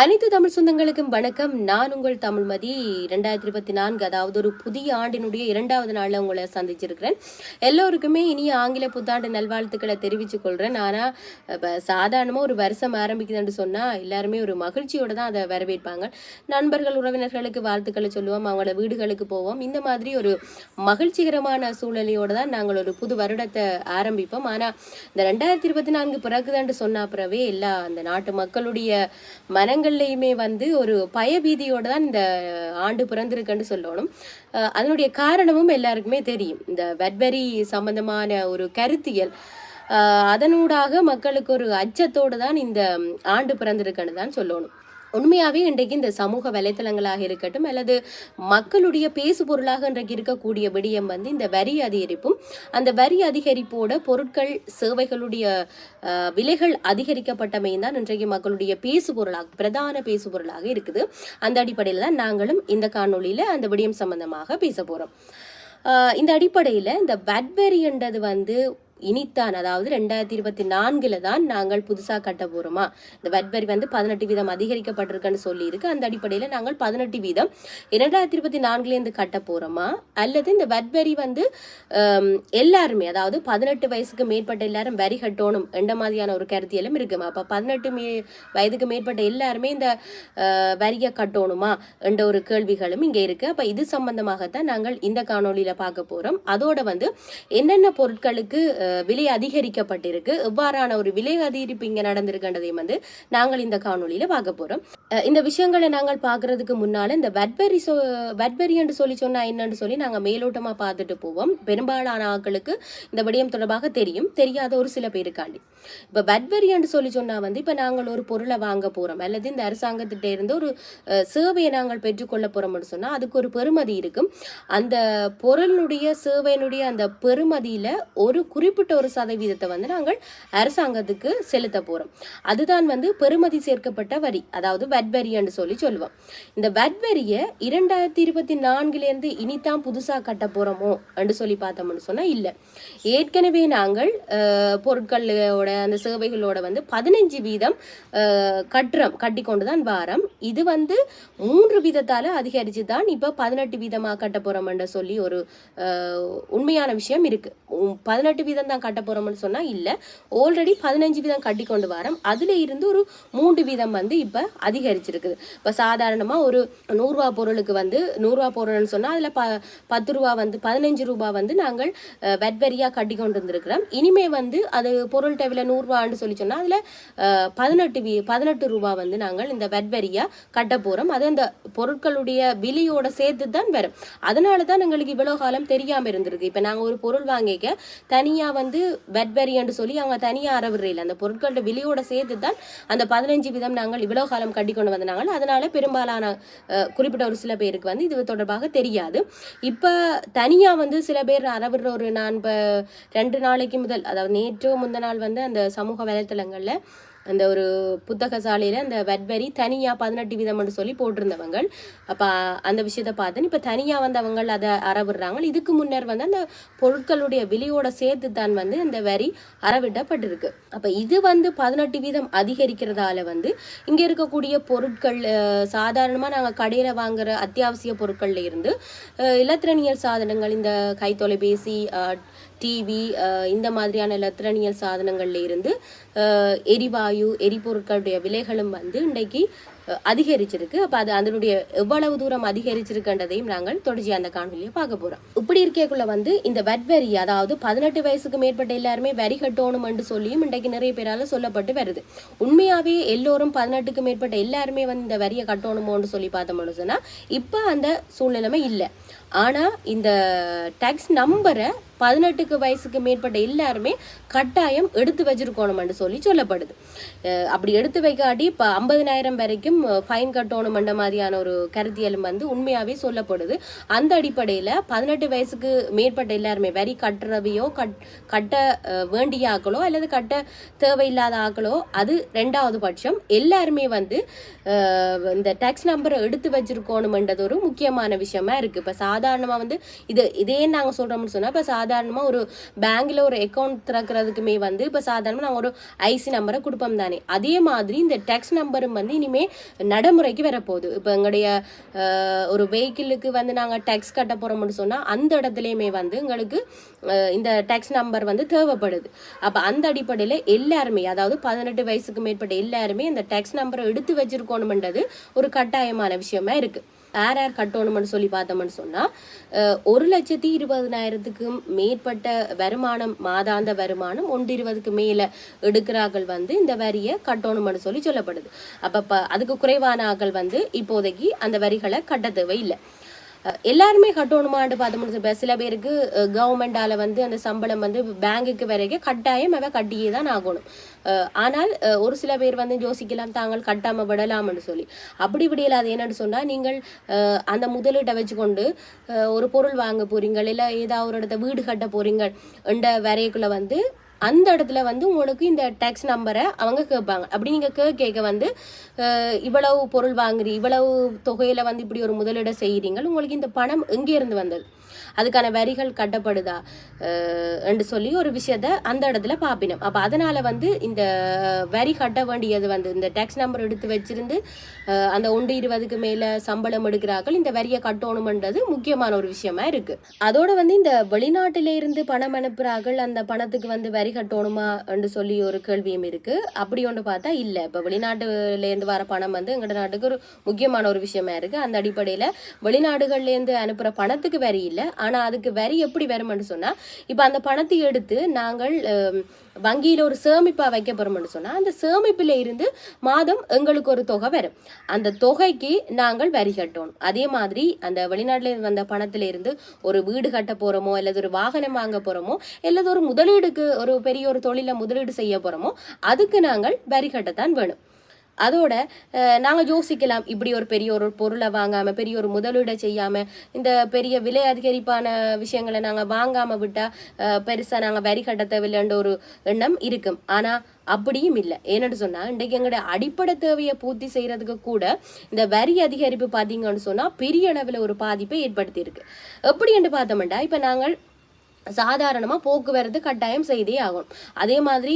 அனைத்து தமிழ் சொந்தங்களுக்கும் வணக்கம். நான் உங்கள் தமிழ்மதி. ரெண்டாயிரத்தி இருபத்தி நான்கு அதாவது ஒரு புதிய ஆண்டினுடைய இரண்டாவது நாளில் உங்களை சந்திச்சிருக்கிறேன். எல்லோருக்குமே இனி ஆங்கில புத்தாண்டு நல்வாழ்த்துக்களை தெரிவித்துக் கொள்கிறேன் ஆனால் இப்போ சாதாரணமாக ஒரு வருஷம் ஆரம்பிக்குதுன்னு சொன்னால் எல்லாருமே ஒரு மகிழ்ச்சியோடு தான் அதை வரவேற்பாங்க. நண்பர்கள் உறவினர்களுக்கு வாழ்த்துக்களை சொல்லுவோம். அவங்கள வீடுகளுக்கு போவோம். இந்த மாதிரி ஒரு மகிழ்ச்சிகரமான சூழ்நிலையோடு தான் நாங்கள் ஒரு புது வருடத்தை ஆரம்பிப்போம். ஆனால் இந்த ரெண்டாயிரத்தி இருபத்தி நான்கு பிறகுதான்னு சொன்ன பிறவே எல்லா அந்த நாட்டு மக்களுடைய மனங்கள்லையுமே வந்து ஒரு பயபீதியோடு தான் இந்த ஆண்டு பிறந்திருக்குன்னு சொல்லணும். அஹ் அதனுடைய காரணமும் எல்லாருக்குமே தெரியும். இந்த வெட்வெரி சம்பந்தமான ஒரு கருத்தியல். அதனூடாக மக்களுக்கு ஒரு அச்சத்தோடு தான் இந்த ஆண்டு பிறந்திருக்குன்னு தான் சொல்லணும். உண்மையாகவே இன்றைக்கு இந்த சமூக வலைத்தளங்களாக இருக்கட்டும் அல்லது மக்களுடைய பேசு பொருளாக இன்றைக்கு இருக்கக்கூடிய விடயம் வந்து இந்த வரி அதிகரிப்பும் அந்த வரி அதிகரிப்போட பொருட்கள் சேவைகளுடைய விலைகள் அதிகரிக்கப்பட்டமையும் தான் இன்றைக்கு மக்களுடைய பேசு பொருளாக பிரதான பேசு பொருளாக இருக்குது. அந்த அடிப்படையில் தான் நாங்களும் இந்த காணொளியில் அந்த விடயம் சம்பந்தமாக பேச போகிறோம் இந்த அடிப்படையில் இந்த வட்வெரின்றது வந்து இனித்தான் அதாவது ரெண்டாயிரத்தி இருபத்தி நான்கில் தான் நாங்கள் புதுசாக கட்ட போகிறோமா இந்த வட்வரி வந்து பதினெட்டு வீதம் அதிகரிக்கப்பட்டிருக்குன்னு சொல்லியிருக்கு. அந்த அடிப்படையில் நாங்கள் பதினெட்டு வீதம் இரண்டாயிரத்தி இருபத்தி நான்குலேருந்து கட்ட போகிறோமா அல்லது இந்த வட்வரி வந்து எல்லாருமே அதாவது பதினெட்டு வயசுக்கு மேற்பட்ட எல்லாரும் வரி கட்டணும் எந்த மாதிரியான ஒரு கருத்தியலும் இருக்குமா? அப்போ பதினெட்டு மே வயதுக்கு மேற்பட்ட எல்லாருமே இந்த வரியை கட்டணுமா? என்ற ஒரு கேள்விகளும் இங்கே இருக்குது அப்போ இது சம்பந்தமாகத்தான் நாங்கள் இந்த காணொளியில் பார்க்க போகிறோம் அதோட வந்து என்னென்ன பொருட்களுக்கு விலை அதிகரிக்கப்பட்டிருக்கு. எவ்வாறான ஒரு விலை அதிகரிப்பு இங்கே நடந்திருக்கின்றதையும் வந்து நாங்கள் இந்த காணொலியில் பார்க்க போகிறோம் இந்த விஷயங்களை நாங்கள் பார்க்கறதுக்கு முன்னால் இந்த வெட்பெரி சொ வெட்பெரி என்று சொல்லி சொன்னால் என்னன்னு சொல்லி நாங்கள் மேலோட்டமாக பார்த்துட்டு போவோம். பெரும்பாலான ஆட்களுக்கு இந்த விடயம் தொடர்பாக தெரியும். தெரியாத ஒரு சில பேருக்காண்டி. இப்போ வெட்பெரி என்று சொல்லி சொன்னால் வந்து இப்போ நாங்கள் ஒரு பொருளை வாங்க போகிறோம் அல்லது இந்த அரசாங்கத்திட்ட இருந்து ஒரு சேவையை நாங்கள் பெற்றுக்கொள்ள போகிறோம்னு சொன்னால் அதுக்கு ஒரு பெருமதி இருக்கும். அந்த பொருளுடைய சேவையினுடைய அந்த பெருமதியில் ஒரு குறிப்பிட்ட ஒரு சதவீதத்தை வந்து நாங்கள் அரசாங்கத்துக்கு செலுத்த போகிறோம் அதுதான் வந்து பெறுமதி சேர்க்கப்பட்ட வரி அதாவது வரின்னு சொல்லி சொல்லுவோம். இந்த வட் வரியை இரண்டாயிரத்தி இருபத்தி நான்குலேருந்து இனித்தான் புதுசாக கட்ட போகிறோமோ என்று சொல்லி பார்த்தோம்னு சொன்னால் இல்லை. ஏற்கனவே நாங்கள் பொருட்களோட அந்த சேவைகளோட வந்து பதினஞ்சு வீதம் கட்டுறோம் கட்டி கொண்டு தான் வாரம். இது வந்து மூன்று வீதத்தால் அதிகரித்து தான் இப்போ பதினெட்டு வீதமாக கட்ட போகிறோம்ன்ற சொல்லி ஒரு உண்மையான விஷயம் இருக்கு. பதினெட்டு வீதம் தான் கட்ட போகிறோம்னு சொன்னால் இல்லை. ஆல்ரெடி பதினஞ்சு வீதம் கட்டி கொண்டு வரோம். அதில் இருந்து ஒரு மூன்று வீதம் வந்து இப்போ அதிகரிச்சிருக்குது. இப்போ சாதாரணமாக ஒரு நூறுரூவா பொருளுக்கு வந்து நூறுரூவா பொருள்னு சொன்னால் அதில் ப பத்து ரூபா வந்து பதினஞ்சு ரூபா வந்து நாங்கள் வெட்வரியாக கட்டி கொண்டு வந்திருக்கிறோம் இனிமே வந்து அது பொருள் விலை நூறுரூவான்னு சொல்லி சொன்னால் அதில் பதினெட்டு வீ பதினெட்டு ரூபா வந்து நாங்கள் இந்த வெட்வரியாக கட்ட போகிறோம் அது அந்த பொருட்களுடைய விலையோட சேர்த்து தான் வரும். அதனால தான் எங்களுக்கு இவ்வளோ காலம் தெரியாமல் இருந்திருக்கு. இப்போ நாங்கள் ஒரு பொருள் வாங்கிக்க தனியாக வந்து வெட்வரின்னு சொல்லி அவங்க தனியாக அறவிடுறையில் அந்த பொருட்களோட விலையோட சேர்த்து தான் அந்த பதினஞ்சு வீதம் நாங்கள் இவ்வளோ காலம் கட்டி கொண்டு வந்தாங்க. அதனால பெரும்பாலான குறிப்பிட்ட ஒரு சில பேருக்கு வந்து இது தொடர்பாக தெரியாது. இப்போ தனியாக வந்து சில பேர் அறவிடுற ஒரு நான் இப்போ ரெண்டு நாளைக்கு முதல் அதாவது நேற்றோ முந்த நாள் வந்து அந்த சமூக வலைத்தளங்களில் அந்த ஒரு புத்தக சாலையில் அந்த வெட்வரி தனியாக பதினெட்டு வீதம்னு சொல்லி போட்டிருந்தவங்க அப்போ அந்த விஷயத்த பார்த்து இப்போ தனியாக வந்து அவங்க அதை அறவிடுறாங்க. இதுக்கு முன்னர் வந்து அந்த பொருட்களுடைய விலையோட சேர்த்து தான் வந்து அந்த வரி அறவிடப்பட்டிருக்கு. அப்போ இது வந்து பதினெட்டு வீதம் அதிகரிக்கிறதால வந்து இங்கே இருக்கக்கூடிய பொருட்கள் சாதாரணமாக நாங்கள் கடையில் வாங்குற அத்தியாவசிய பொருட்கள்ல இருந்து இலத்திரனியல் சாதனங்கள் இந்த கைத்தொலைபேசி டிவி இந்த மாதிரியான இலத்திரனியல் சாதனங்கள்ல இருந்து எரிவாயு எரிபொருட்களுடைய விலைகளும் வந்து இன்றைக்கு அதிகரிச்சிருக்கு. அப்போ அது அதனுடைய எவ்வளவு தூரம் அதிகரிச்சிருக்குன்றதையும் நாங்கள் தொடர்ச்சி அந்த காணொலியை பார்க்க போகிறோம் இப்படி இருக்கக்குள்ள வந்து இந்த வரி அதாவது பதினெட்டு வயசுக்கு மேற்பட்ட எல்லாருமே வரி கட்டணும்னு சொல்லியும் இன்றைக்கு நிறைய பேரால் சொல்லப்பட்டு வருது. உண்மையாகவே எல்லோரும் பதினெட்டுக்கு மேற்பட்ட எல்லாருமே வந்து இந்த வரியை கட்டணுமோன்னு சொல்லி பார்த்தோம்னு சொன்னால் இப்போ அந்த சூழ்நிலைமை இல்லை. ஆனால் இந்த டேக்ஸ் நம்பரை பதினெட்டுக்கு வயசுக்கு மேற்பட்ட எல்லாருமே கட்டாயம் எடுத்து வச்சிருக்கணும்னு சொல்லி சொல்லப்படுது. அப்படி எடுத்து வைக்காட்டி இப்போ ஐம்பதினாயிரம் வரைக்கும் ஃபைன் கட்டணுமென்ற மாதிரியான ஒரு கருத்தியலும் வந்து உண்மையாகவே சொல்லப்படுது. அந்த அடிப்படையில் பதினெட்டு வயசுக்கு மேற்பட்ட எல்லாருமே வரி கட்டுறவையோ கட் கட்ட வேண்டிய ஆக்களோ அல்லது கட்ட தேவையில்லாத ஆக்களோ அது ரெண்டாவது பட்சம் எல்லாருமே வந்து இந்த டேக்ஸ் நம்பரை எடுத்து வச்சிருக்கணுமென்றது ஒரு முக்கியமான விஷயமா இருக்குது இப்போ சாதாரண சாதாரணமாக வந்து இது இதே நாங்கள் சொல்கிறோம்னு சொன்னால் இப்போ சாதாரணமாக ஒரு பேங்கில் ஒரு அக்கௌண்ட் திறக்கிறதுக்குமே வந்து இப்போ சாதாரணமாக நாங்கள் ஒரு ஐசி நம்பரை கொடுப்போம் தானே. அதே மாதிரி இந்த டேக்ஸ் நம்பரும் வந்து இனிமேல் நடைமுறைக்கு வரப்போகுது. இப்போ எங்களுடைய ஒரு வெஹிக்கிளுக்கு வந்து நாங்கள் டேக்ஸ் கட்ட போகிறோம்னு சொன்னால் அந்த இடத்துலையுமே வந்து எங்களுக்கு இந்த டேக்ஸ் நம்பர் வந்து தேவைப்படுது. அப்போ அந்த அடிப்படையில் எல்லாருமே அதாவது பதினெட்டு வயசுக்கு மேற்பட்ட எல்லாருமே இந்த டேக்ஸ் நம்பரை எடுத்து வச்சிருக்கணும்ன்றது ஒரு கட்டாயமான விஷயமா இருக்குது யார் யார் கட்டணும்னு சொல்லி பார்த்தோம்னு சொன்னால் ஒரு லட்சத்தி இருபதனாயிரத்துக்கும் மேற்பட்ட வருமானம் மாதாந்த வருமானம் ஒன்று இருபதுக்கு மேலே எடுக்கிறார்கள் வந்து இந்த வரியை கட்டணும்னு சொல்லி சொல்லப்படுது. அப்போ அதுக்கு குறைவான ஆக்கள் வந்து இப்போதைக்கு அந்த வரிகளை கட்ட தேவையில்லை. எல்லாருமே கட்டணுமான்னு பார்த்து இப்போ சில பேருக்கு கவர்மெண்டால வந்து அந்த சம்பளம் வந்து பேங்குக்கு வரைக்கும் கட்டாயம் அவ கட்டியே தான் ஆகணும். ஆனால் ஒரு சில பேர் வந்து யோசிக்கலாம் தாங்கள் கட்டாம விடலாம்னு சொல்லி. அப்படி விடையில அது என்னன்னு சொன்னால் நீங்கள் அந்த முதலீட்டை வச்சுக்கொண்டு ஒரு பொருள் வாங்க போகிறீங்கள் இல்லை ஏதாவது ஒரு இடத்த வீடு கட்ட போறீங்க என்ற வரைக்குள்ள வந்து அந்த இடத்துல வந்து உங்களுக்கு இந்த டேக்ஸ் நம்பரை அவங்க கேட்பாங்க. அப்படி நீங்கள் கே கேட்க வந்து இவ்வளவு பொருள் வாங்குறீ இவ்வளவு தொகையில் வந்து இப்படி ஒரு முதலீடை செய்கிறீங்க உங்களுக்கு இந்த பணம் எங்கேருந்து வந்தது? அதுக்கான வரிகள் கட்டப்படுதா என்று சொல்லி ஒரு விஷயத்த அந்த இடத்துல பார்ப்பினோம் அப்போ அதனால் வந்து இந்த வரி கட்ட வேண்டியது வந்து இந்த டேக்ஸ் நம்பர் எடுத்து வச்சிருந்து அந்த ஒன்று இருபதுக்கு மேலே சம்பளம் எடுக்கிறார்கள் இந்த வரியை கட்டணுமன்றது முக்கியமான ஒரு விஷயமா இருக்குது அதோட வந்து இந்த வெளிநாட்டில இருந்து பணம் அனுப்புகிறார்கள் அந்த பணத்துக்கு வந்து வரி கட்டணுமா என்று சொல்லி ஒரு கேள்வியும் இருக்குது அப்படி ஒன்று பார்த்தா இல்லை. இப்போ வெளிநாட்டுலேருந்து வர பணம் வந்து எங்களோட நாட்டுக்கு ஒரு முக்கியமான ஒரு விஷயமா இருக்குது அந்த அடிப்படையில் வெளிநாடுகள்லேருந்து அனுப்புகிற பணத்துக்கு வரி இல்லை. ஆனால் அதுக்கு வரி எப்படி வருமென்னு சொன்னால் இப்போ அந்த பணத்தை எடுத்து நாங்கள் வங்கியில் ஒரு சேமிப்பாக வைக்க போகிறோம்னு சொன்னால் அந்த சேமிப்பில் இருந்து மாதம் எங்களுக்கு ஒரு தொகை வரும். அந்த தொகைக்கு நாங்கள் வரி கட்டணும் அதே மாதிரி அந்த வெளிநாட்டில் வந்த பணத்தில் இருந்து ஒரு வீடு கட்ட போகிறோமோ அல்லது ஒரு வாகனம் வாங்க போகிறோமோ அல்லது ஒரு முதலீடுக்கு ஒரு பெரிய ஒரு தொழிலை முதலீடு செய்ய போகிறோமோ அதுக்கு நாங்கள் வரி கட்டத்தான் வேணும். அதோட நாங்கள் யோசிக்கலாம். இப்படி ஒரு பெரிய ஒரு பொருளை வாங்காமல் பெரிய ஒரு முதலீடை செய்யாமல் இந்த பெரிய விலை அதிகரிப்பான விஷயங்களை நாங்கள் வாங்காமல் விட்டால் பெருசாக நாங்கள் வரி கட்ட தேவையில்லைன்ற ஒரு எண்ணம் இருக்கும். ஆனால் அப்படியும் இல்லை. ஏன்னு சொன்னால் இன்றைக்கு எங்களுடைய அடிப்படை தேவையை பூர்த்தி செய்கிறதுக்கு கூட இந்த வரி அதிகரிப்பு பார்த்தீங்கன்னு சொன்னால் பெரிய அளவில் ஒரு பாதிப்பை ஏற்படுத்தியிருக்கு. எப்படி என்று பார்த்தோம்டா இப்போ நாங்கள் சாதாரணமாக போக்குவரத்து கட்டாயம் செய்தே ஆகணும். அதே மாதிரி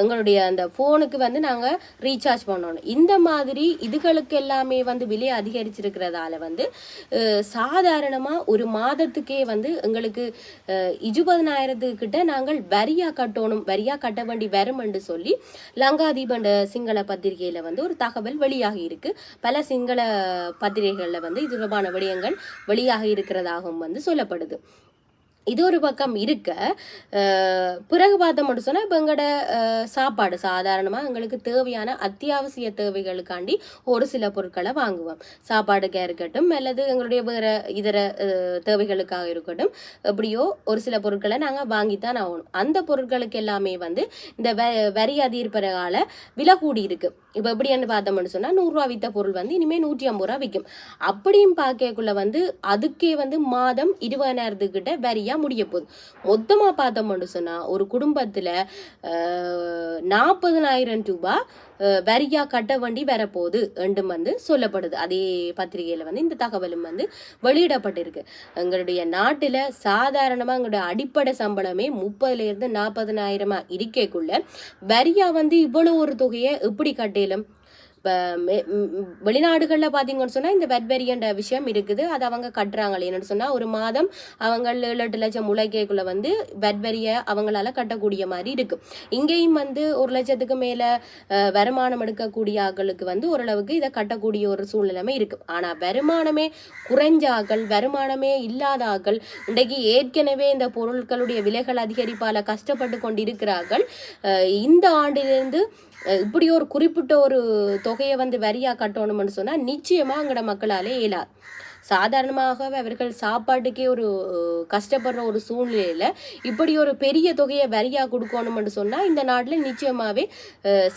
எங்களுடைய அந்த ஃபோனுக்கு வந்து நாங்கள் ரீசார்ஜ் பண்ணணும். இந்த மாதிரி இதுகளுக்கு எல்லாமே வந்து விலை அதிகரிச்சிருக்கிறதால வந்து சாதாரணமாக ஒரு மாதத்துக்கே வந்து எங்களுக்கு இருபதனாயிரத்துக்கிட்ட நாங்கள் வரியாக கட்டணும் வரியாக கட்ட வேண்டி வரும் என்று சொல்லி லங்காதீபண்ட சிங்கள பத்திரிகையில் வந்து ஒரு தகவல் வெளியாகி இருக்கு. பல சிங்கள பத்திரிகைகளில் வந்து இது தொடர்பான விடயங்கள் வெளியாகி இருக்கிறதாகவும் வந்து சொல்லப்படுது. இது ஒரு பக்கம் இருக்க. பிறகு பார்த்தோம் மட்டும் சொன்னால் இப்போ எங்களோட சாப்பாடு சாதாரணமாக எங்களுக்கு தேவையான அத்தியாவசிய தேவைகளுக்காண்டி ஒரு சில பொருட்களை வாங்குவோம். சாப்பாடுக்காக இருக்கட்டும் அல்லது எங்களுடைய வேறு இதர தேவைகளுக்காக இருக்கட்டும் எப்படியோ ஒரு சில பொருட்களை நாங்கள் வாங்கித்தான் ஆகணும். அந்த பொருட்களுக்கு எல்லாமே வந்து இந்த வ வரி அதிகரிப்பதால விலை கூடி இருக்குது இப்போ எப்படின்னு பார்த்தோம்னு சொன்னால் நூறுரூவா வித்த பொருள் வந்து இனிமேல் நூற்றி ஐம்பது ரூபா விற்கும் அப்படியும் பார்க்கக்குள்ள வந்து அதுக்கே வந்து மாதம் இருபதாயிரத்துக்கிட்ட வரியா முடிய போகுது. மொத்தமாக பார்த்தோம்னு சொன்னால் ஒரு குடும்பத்தில் நாற்பதனாயிரம் ரூபாய் அஹ், வரியா கட்ட வேண்டி வரப்போகுது என்றும் வந்து சொல்லப்படுது. அதே பத்திரிகையில் வந்து இந்த தகவலும் வந்து வெளியிடப்பட்டிருக்கு. எங்களுடைய நாட்டில் சாதாரணமாக எங்களுடைய அடிப்படை சம்பளமே முப்பதுலேருந்து நாற்பதனாயிரமா இருக்கக்குள்ள வரியா வந்து இவ்வளோ ஒரு தொகையை எப்படி கட்டலும்? வெளிநாடுகளில் பார்த்தீங்கன்னு சொன்னால் இந்த வெட்வெரியன்ற விஷயம் இருக்குது. அது அவங்க கட்டுறாங்களே. என்னன்னு சொன்னால் ஒரு மாதம் அவங்க ஏழு எட்டு லட்சம் உழைக்கைக்குள்ள வந்து வெட்வெரிய அவங்களால கட்டக்கூடிய மாதிரி இருக்கு. இங்கேயும் வந்து ஒரு லட்சத்துக்கு மேலே வருமானம் எடுக்கக்கூடிய ஆக்களுக்கு வந்து ஓரளவுக்கு இதை கட்டக்கூடிய ஒரு சூழ்நிலைமை இருக்கு. ஆனால் வருமானமே குறைஞ்ச ஆக்கள் வருமானமே இல்லாத ஆக்கள் இன்றைக்கு ஏற்கனவே இந்த பொருட்களுடைய விலைகள் அதிகரிப்பால் கஷ்டப்பட்டு கொண்டிருக்கிறார்கள். இந்த ஆண்டிலிருந்து இப்படி ஒரு குறிப்பிட்ட ஒரு தொகையை வந்து வரியாக கட்டணும்னு சொன்னால் நிச்சயமாக அங்கட மக்களாலே இயலாது. சாதாரணமாக அவர்கள் சாப்பாட்டுக்கே ஒரு கஷ்டப்படுற ஒரு சூழ்நிலையில் இப்படி ஒரு பெரிய தொகையை வரியாக கொடுக்கணும்னு சொன்னால் இந்த நாட்டில் நிச்சயமாகவே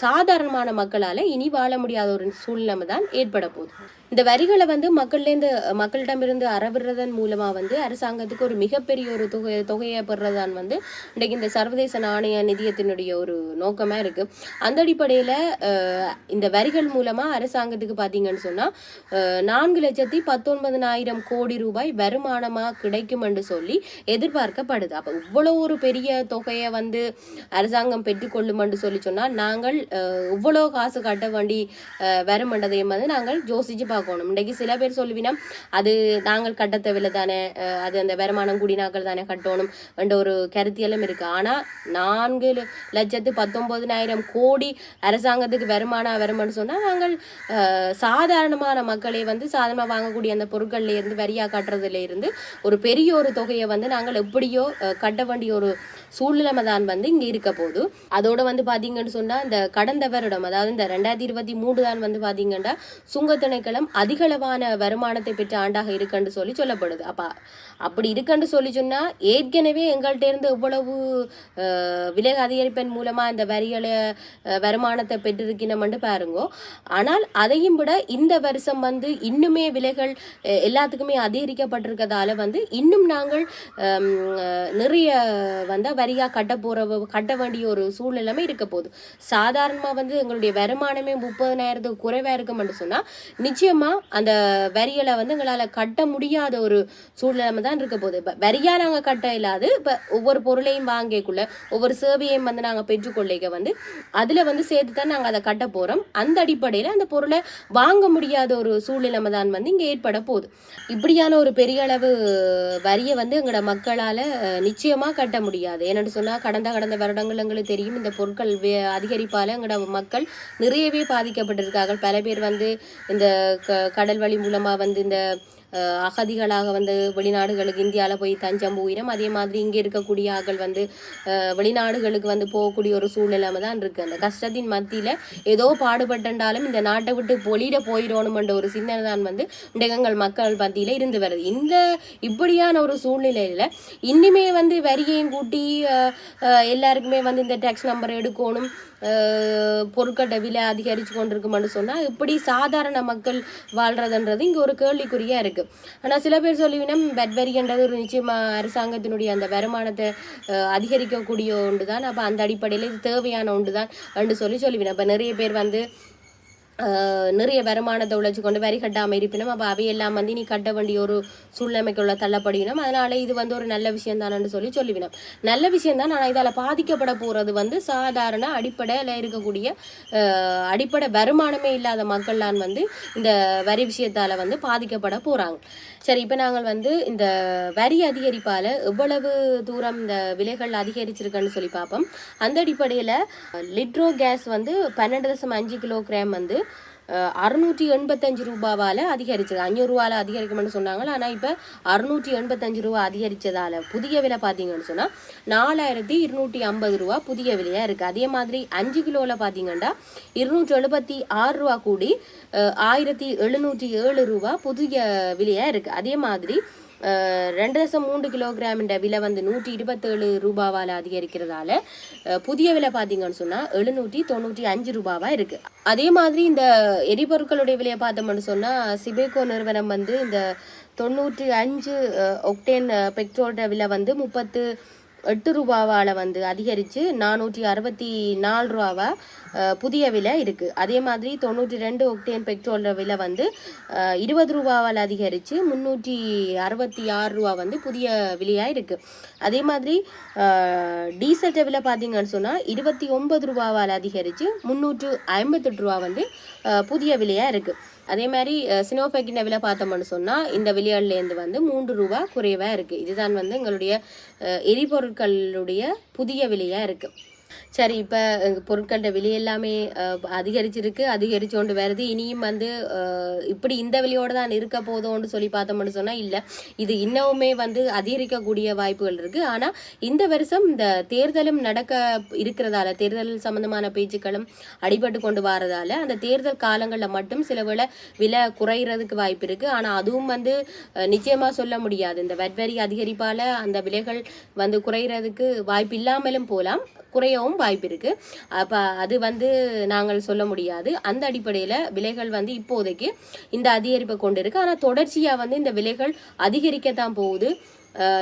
சாதாரணமான மக்களால் இனி வாழ முடியாத ஒரு சூழ்நிலை தான் ஏற்பட போகுது. இந்த வரிகளை வந்து மக்கள்லேருந்து மக்களிடமிருந்து அறவிடுறதன் மூலமாக வந்து அரசாங்கத்துக்கு ஒரு மிகப்பெரிய ஒரு தொகை தொகையை பெறுறதான் வந்து இன்றைக்கு இந்த சர்வதேச நாணய நிதியத்தினுடைய ஒரு நோக்கமாக இருக்குது அந்த அடிப்படையில் இந்த வரிகள் மூலமாக அரசாங்கத்துக்கு பார்த்தீங்கன்னு சொன்னால் நான்கு லட்சத்தி பத்தொன்பதனாயிரம் கோடி ரூபாய் வருமானமாக கிடைக்கும் என்று சொல்லி எதிர்பார்க்கப்படுது. அப்போ இவ்வளோ ஒரு பெரிய தொகையை வந்து அரசாங்கம் பெற்றுக்கொள்ளும் என்று சொல்லி சொன்னால் நாங்கள் இவ்வளோ காசு கட்ட வேண்டி அஹ், வருமென்றதையும் வந்து நாங்கள் யோசிச்சு பார்க்கணும் போகணும். இன்றைக்கு சில பேர் சொல்லுவினா அது நாங்கள் கட்ட தானே அது அந்த வருமானம் கூடினாக்கள் தானே கட்டணும் என்ற ஒரு கருத்தியெல்லாம் இருக்குது ஆனால் நான்கு லட்சத்து பத்தொன்பதினாயிரம் கோடி அரசாங்கத்துக்கு வருமானம் வருமானு சொன்னால் நாங்கள் சாதாரணமான மக்களை வந்து சாதாரணமாக வாங்கக்கூடிய அந்த பொருட்கள்லேருந்து வரியாக கட்டுறதுலேருந்து ஒரு பெரிய ஒரு தொகையை வந்து நாங்கள் எப்படியோ கட்ட வேண்டிய ஒரு சூழ்நிலைமை தான் வந்து இங்கே இருக்க போகுது. அதோட வந்து பார்த்தீங்கன்னு சொன்னால் இந்த கடந்த வருடம் அதாவது இந்த ரெண்டாயிரத்தி இருபத்தி மூணு தான் வந்து பார்த்தீங்கன்னா சுங்க திணைக்களம் அதிகளவான வருமானத்தை பெற்ற ஆண்டாக இருக்குன்னு சொல்லி சொல்லப்படுது. அப்பா அப்படி இருக்குன்னு சொல்லி சொன்னால் ஏற்கனவே எங்கள்கிட்ட இருந்து எவ்வளவு விலை அதிகரிப்பின் மூலமாக இந்த வரிகளை வருமானத்தை பெற்றிருக்கணும்னு பாருங்க. ஆனால் அதையும் விட இந்த வருஷம் வந்து இன்னுமே விலைகள் எல்லாத்துக்குமே அதிகரிக்கப்பட்டிருக்கதால வந்து இன்னும் நாங்கள் நிறைய வந்து சரியாக கட்ட போகிற கட்ட வேண்டிய ஒரு சூழ்நிலைமை இருக்க போகுது. சாதாரணமாக வந்து எங்களுடைய வருமானமே முப்பதனாயிரத்துக்கு குறைவாக இருக்கும்னு சொன்னால் நிச்சயமாக அந்த வரிகளை வந்து எங்களால் கட்ட முடியாத ஒரு சூழ்நிலைமை தான் இருக்க போகுது. இப்போ வரியாக நாங்கள் கட்ட இல்லாது இப்போ ஒவ்வொரு பொருளையும் வாங்கக்குள்ள ஒவ்வொரு சேவையும் வந்து நாங்கள் பெற்றுக்கொள்ளைக்க வந்து அதில் வந்து சேர்த்து தான் நாங்கள் அதை கட்ட போகிறோம் அந்த அடிப்படையில் அந்த பொருளை வாங்க முடியாத ஒரு சூழ்நிலைமை தான் வந்து இங்கே ஏற்பட போகுது. இப்படியான ஒரு பெரிய அளவு வரியை வந்து எங்களோட மக்களால் நிச்சயமாக கட்ட முடியாது. ஏன்னு சொன்னால் கடந்த கடந்த வருடங்கள் எங்களுக்கு தெரியும் இந்த பொருட்கள் வே- எங்களோட மக்கள் நிறையவே பாதிக்கப்பட்டிருக்கார்கள். பல பேர் வந்து இந்த க- கடல் வழி மூலமாக வந்து இந்த அகதிகளாக வந்து வெளிநாடுகளுக்கு இந்தியாவில் போய் தஞ்சம் போயிடும் அதே மாதிரி இங்கே இருக்கக்கூடிய ஆக்கள் வந்து வெளிநாடுகளுக்கு வந்து போகக்கூடிய ஒரு சூழ்நிலைமை தான் இருக்குது அந்த கஷ்டத்தின் மத்தியில் ஏதோ பாடுபட்டாலும் இந்த நாட்டை விட்டு பொலிட போயிடணுமென்ற ஒரு சிந்தனை தான் வந்து இன்றைக்கு மக்கள் மத்தியில் இருந்து வருது. இந்த இப்படியான ஒரு சூழ்நிலையில் இன்னுமே வந்து வரியையும் கூட்டி எல்லாருக்குமே வந்து இந்த டேக்ஸ் நம்பர் எடுக்கணும். பொருட்களோட விலை அதிகரித்து கொண்டிருக்குமென்னு சொன்னால் இப்படி சாதாரண மக்கள் வாழ்கிறதுன்றது இங்கே ஒரு கேள்விக்குறியாக இருக்குது ஆனால் சில பேர் சொல்லுவினம் வெட்வரின்றது ஒரு நிச்சயமாக அரசாங்கத்தினுடைய அந்த வருமானத்தை அதிகரிக்கக்கூடிய ஒன்று தான் அப்போ அந்த அடிப்படையில் இது தேவையான ஒன்று தான் என்று சொல்லி சொல்லுவினோம். இப்போ நிறைய பேர் வந்து நிறைய வருமானத்தை உழைச்சி கொண்டு வரி கட்டாமல் இருப்பினும் அப்போ அவையெல்லாம் வந்து நீ கட்ட வேண்டிய ஒரு சூழ்நிலைக்குள்ள தள்ளப்படினோம். அதனால் இது வந்து ஒரு நல்ல விஷயம் தானு சொல்லி சொல்லிவினோம் நல்ல விஷயம் தான் ஆனால் இதால் பாதிக்கப்பட போகிறது வந்து சாதாரண அடிப்படையில் இருக்கக்கூடிய அடிப்படை வருமானமே இல்லாத மக்கள்லாம் வந்து இந்த வரி விஷயத்தால் வந்து பாதிக்கப்பட போகிறாங்க சரி இப்போ நாங்கள் வந்து இந்த வரி அதிகரிப்பால் எவ்வளவு தூரம் இந்த விலைகள் அதிகரிச்சிருக்குன்னு சொல்லி பார்ப்போம். அந்த அடிப்படையில் லிட்ரோ கேஸ் வந்து பன்னெண்டு தசம் அஞ்சு கிலோ கிராம் வந்து அறுநூற்றி எண்பத்தஞ்சு ரூபாவால் அதிகரிச்சது. அஞ்சூறு ரூபாவில் அதிகரிக்கும்னு சொன்னாங்க ஆனால் இப்போ அறுநூற்றி எண்பத்தஞ்சு ரூபா அதிகரித்ததால் புதிய விலை பார்த்தீங்கன்னு சொன்னால் நாலாயிரத்தி இருநூற்றி ஐம்பது ரூபா புதிய விலையாக இருக்குது அதே மாதிரி அஞ்சு கிலோவில் பார்த்தீங்கன்னா இருநூற்றி எழுபத்தி ஆறு ரூபா கூடி ஆயிரத்தி எழுநூற்றி ஏழு ரூபா புதிய விலையாக இருக்குது அதே மாதிரி ரெண்டு தசம் மூன்று கிலோகிராமின்ற விலை வந்து நூற்றி இருபத்தேழு ரூபாவால் அதிகரிக்கிறதால புதிய விலை பார்த்தீங்கன்னு சொன்னால் எழுநூற்றி தொண்ணூற்றி அஞ்சு ரூபாவாக இருக்குது அதே மாதிரி இந்த எரிபொருட்களுடைய விலையை பார்த்தோம்னு சொன்னால் சிபேகோ நிறுவனம் வந்து இந்த தொண்ணூற்றி அஞ்சு ஒக்டேன் பெட்ரோல்ட விலை வந்து முப்பத்து எட்டு ரூபாவால் வந்து அதிகரித்து நானூற்றி அறுபத்தி நாலு ரூபாவா புதிய விலை இருக்குது அதே மாதிரி தொண்ணூற்றி ரெண்டு ஒக்டேன் பெட்ரோல் விலை வந்து இருபது ரூபாவால் அதிகரித்து முந்நூற்றி அறுபத்தி ஆறு ரூபா வந்து புதிய விலையாக இருக்குது அதே மாதிரி டீசல்ட்டை விலை பார்த்தீங்கன்னு சொன்னால் இருபத்தி ஒன்பது ரூபாவால் அதிகரித்து முந்நூற்று ஐம்பத்தெட்டு ரூபா வந்து புதிய விலையாக இருக்குது அதே மாதிரி சினோஃபெக்கின விலை பார்த்தோம்னு சொன்னால் இந்த விலைகள்லேருந்து வந்து மூன்று ரூபா குறைவாக இருக்குது இதுதான் வந்து எங்களுடைய எரிபொருள் பொருட்களுடைய புதிய விலையாக இருக்குது சரி இப்போ பொருட்களோட விலை எல்லாமே அதிகரிச்சிருக்கு. அதிகரிச்சோண்டு வருது. இனியும் வந்து இப்படி இந்த விலையோடு தான் இருக்க போதோன்னு சொல்லி பார்த்தோம்னு சொன்னால் இல்லை. இது இன்னமுமே வந்து அதிகரிக்கக்கூடிய வாய்ப்புகள் இருக்குது ஆனால் இந்த வருஷம் இந்த தேர்தலும் நடக்க இருக்கிறதால தேர்தல் சம்பந்தமான பேச்சுக்களும் அடிபட்டு கொண்டு வரதால அந்த தேர்தல் காலங்களில் மட்டும் சில வேளை விலை குறையிறதுக்கு வாய்ப்பு இருக்குது ஆனால் அதுவும் வந்து நிச்சயமாக சொல்ல முடியாது. இந்த வெட்வரி அதிகரிப்பால் அந்த விலைகள் வந்து குறையிறதுக்கு வாய்ப்பு இல்லாமலும் போகலாம் குறையவும் வாய்ப்பு இருக்குது அப்போ அது வந்து நாங்கள் சொல்ல முடியாது. அந்த அடிப்படையில் விலைகள் வந்து இப்போதைக்கு இந்த அதிகரிப்பை கொண்டு இருக்குது ஆனால் தொடர்ச்சியாக வந்து இந்த விலைகள் அதிகரிக்கத்தான் போகுது.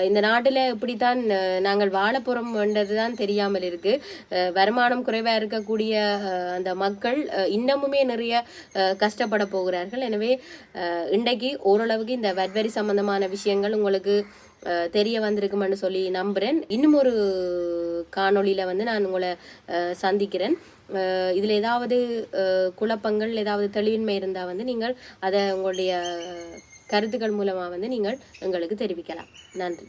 இந்த நாட்டில் இப்படித்தான் தான் நாங்கள் வாழப்புறம் போகிறோம்ன்றது தான் தெரியாமல் இருக்குது வருமானம் குறைவாக இருக்கக்கூடிய அந்த மக்கள் இன்னமுமே நிறைய கஷ்டப்பட போகிறார்கள். எனவே இன்றைக்கு ஓரளவுக்கு இந்த வட்வரி சம்பந்தமான விஷயங்கள் உங்களுக்கு தெரிய வந்திருக்குமென்னு சொல்லி நம்புகிறேன் இன்னும் ஒரு காணொளியில் வந்து நான் உங்களை சந்திக்கிறேன். இதில் ஏதாவது குழப்பங்கள் ஏதாவது தெளிவின்மை இருந்தால் வந்து நீங்கள் அதை உங்களுடைய கருத்துக்கள் மூலமாக வந்து நீங்கள் எங்களுக்கு தெரிவிக்கலாம். நன்றி.